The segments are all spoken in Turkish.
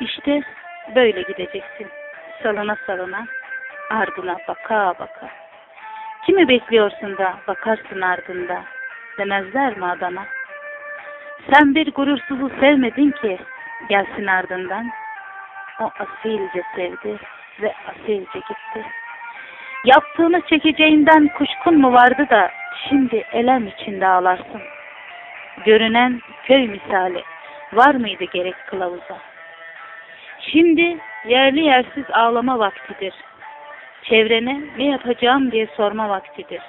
İşte böyle gideceksin. Salına salına, ardına baka baka. Kimi bekliyorsun da bakarsın ardında, demezler mi adama? Sen bir gurursuzu sevmedin ki gelsin ardından. O asilce sevdi ve asilce gitti. Yaptığını çekeceğinden kuşkun mu vardı da şimdi elem içinde ağlarsın. Görünen köy misali var mıydı gerek kılavuza? Şimdi yerli yersiz ağlama vaktidir. Çevrene ne yapacağım diye sorma vaktidir.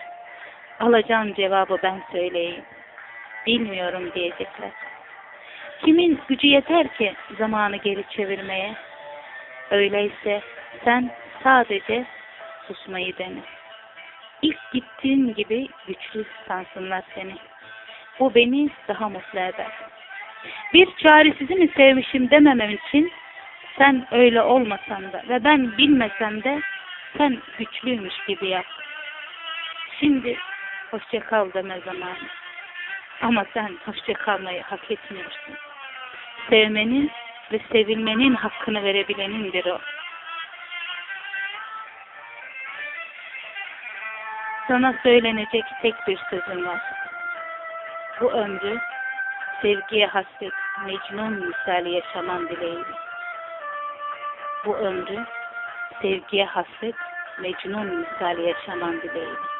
Alacağım cevabı ben söyleyeyim. Bilmiyorum diyecekler. Kimin gücü yeter ki zamanı geri çevirmeye? Öyleyse sen sadece susmayı dene. İlk gittiğin gibi güçlü sansınlar seni. Bu beni daha mutlu eder. Bir çaresizi mi sevmişim dememem için sen öyle olmasan da ve ben bilmesem de sen güçlüymüş gibi yap. Şimdi hoşça kal deme zamanı. Ama sen hoşça kalmayı hak etmiyorsun. Sevmenin ve sevilmenin hakkını verebilenindir o. Sana söylenecek tek bir sözüm var. Bu ömrü sevgiye hasret, Mecnun misali yaşaman dileğiyle. Bu ömrü sevgiye hasret, Mecnun misali yaşaman dileğiyle.